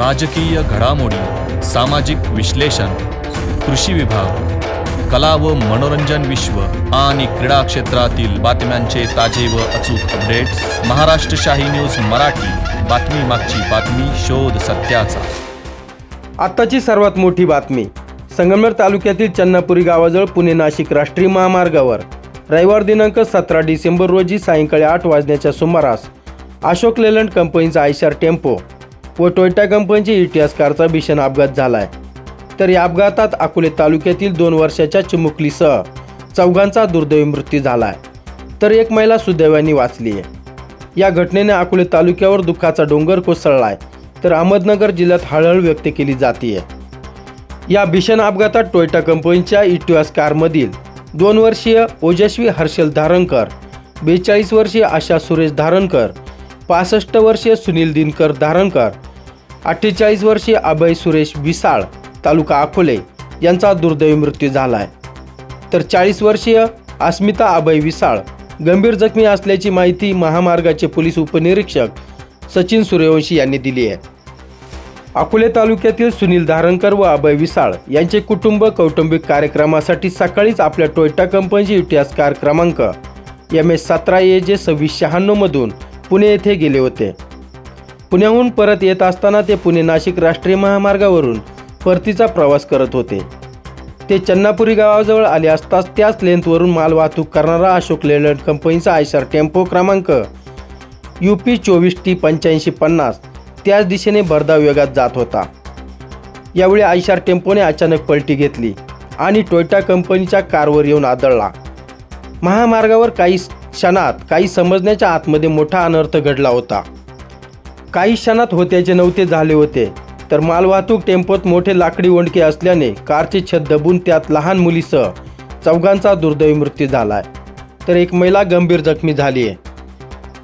राजकीय घडामोडी सामाजिक विश्लेषण कृषी विभाग कला व मनोरंजन विश्व आणि क्रीडा क्षेत्रातील बातम्यांचे ताजे व अचूक अपडेट्स महाराष्ट्र शाही न्यूज मराठी. बातमी मागची बातमी शोध सत्याचा. आत्ताची सर्वात मोठी बातमी. संगमनेर तालुक्यातील चन्नापुरी गावाजवळ पुणे नाशिक राष्ट्रीय महामार्गावर रविवार दिनांक सतरा डिसेंबर रोजी सायंकाळी आठ वाजण्याच्या सुमारास अशोक लेलंड कंपनीचा आयशर टेम्पो व टोयटा कंपनीची एस कारचा भीषण अपघात झाला आहे तर या अपघातात अकोले तालुक्यातील दोन वर्षाच्या चिमुकलीसह चौघांचा दुर्दैवी मृत्यू झाला आहे तर एक महिला सुदैवाने वाचली आहे. या घटनेने अकोले तालुक्यावर दुःखाचा डोंगर कोसळला आहे तर अहमदनगर जिल्ह्यात हळहळ व्यक्त केली जाते या भीषण अपघातात टोयटा कंपनीच्या इटिओस कारमधील दोन वर्षीय ओजस्वी हर्षल धारणकर बेचाळीस वर्षीय आशा सुरेश धारणकर पासष्ट वर्षीय सुनील दिनकर धारणकर अठ्ठेचाळीस वर्षीय अभय सुरेश विसाळ तालुका अकोले यांचा दुर्दैवी मृत्यू झाला आहे तर चाळीस वर्षीय अस्मिता अभय विसाळ गंभीर जखमी असल्याची माहिती महामार्गाचे पोलीस उपनिरीक्षक सचिन सूर्यवंशी यांनी दिली आहे. अकोले तालुक्यातील सुनील धारणकर व अभय विसाळ यांचे कुटुंब कौटुंबिक कार्यक्रमासाठी सकाळीच आपल्या टोयोटा कंपनीची इतिहास कार क्रमांक एम एस सतरा ए जे सव्वीस शहाण्णवमधून पुणे येथे गेले होते. पुण्याहून परत येत असताना ते पुणे नाशिक राष्ट्रीय महामार्गावरून परतीचा प्रवास करत होते. ते चन्नापुरी गावाजवळ आले असताच त्याच लेंथवरून माल वाहतूक करणारा अशोक लेलंड कंपनीचा आयसर टेम्पो क्रमांक यू पी चोवीस टी पंच्याऐंशी पन्नास त्याच दिशेने भरधाव वेगात जात होता. यावेळी आयशार टेम्पोने अचानक पलटी घेतली आणि टोयटा कंपनीच्या कारवर येऊन आदळला. महामार्गावर काही क्षणात काही समजण्याच्या आतमध्ये मोठा अनर्थ घडला होता. काही क्षणात होत्याचे नव्हते झाले होते. तर मालवाहतूक टेम्पोत मोठे लाकडी ओंडके असल्याने कारचे छत दबून त्यात लहान मुलीसह चौघांचा दुर्दैवी मृत्यू झालाय. तर एक महिला गंभीर जखमी झाली आहे.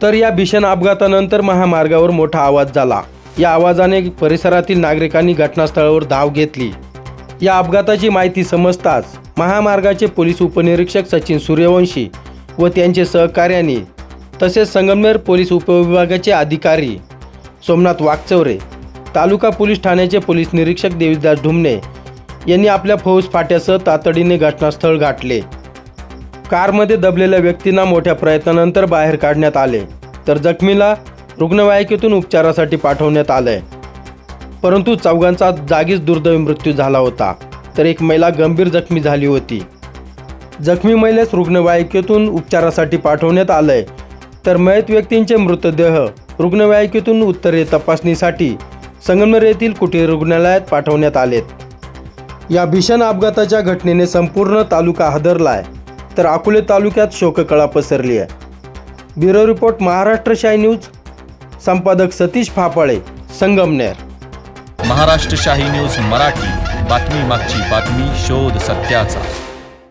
तर या भीषण अपघातानंतर महामार्गावर मोठा आवाज झाला. या आवाजाने परिसरातील नागरिकांनी घटनास्थळावर धाव घेतली. या अपघाताची माहिती समजताच महामार्गाचे पोलीस उपनिरीक्षक सचिन सूर्यवंशी व त्यांचे सहकार्याने तसेच संगमनेर पोलीस उपविभागाचे अधिकारी सोमनाथ वाघचौरे तालुका पोलीस ठाण्याचे पोलीस निरीक्षक देवीदास ढुमणे यांनी आपल्या फौज फाट्यासह तातडीने घटनास्थळ गाठले. कारमध्ये दबलेल्या व्यक्तींना मोठ्या प्रयत्नानंतर बाहेर काढण्यात आले तर जखमीला रुग्णवाहिकेतून उपचारासाठी पाठवण्यात आलंय. परंतु चौघांचा जागीच दुर्दैवी मृत्यू झाला होता तर एक महिला गंभीर जखमी झाली होती. जखमी महिलेस रुग्णवाहिकेतून उपचारासाठी पाठवण्यात आलंय तर मयत व्यक्तींचे मृतदेह रुग्णवाहिकेतून उत्तरे तपासणीसाठी संगमनेर येथील कुटीर रुग्णालयात पाठवण्यात आलेत. या भीषण अपघाताच्या घटनेने संपूर्ण तालुका हादरलाय तर अकोले तालुक्यात शोककळा पसरली आहे ब्युरो रिपोर्ट महाराष्ट्र शाही न्यूज. संपादक सतीश फाफाळे संगमनेर. महाराष्ट्र शाही न्यूज मराठी. बातमी मागची बातमी शोध सत्याचा.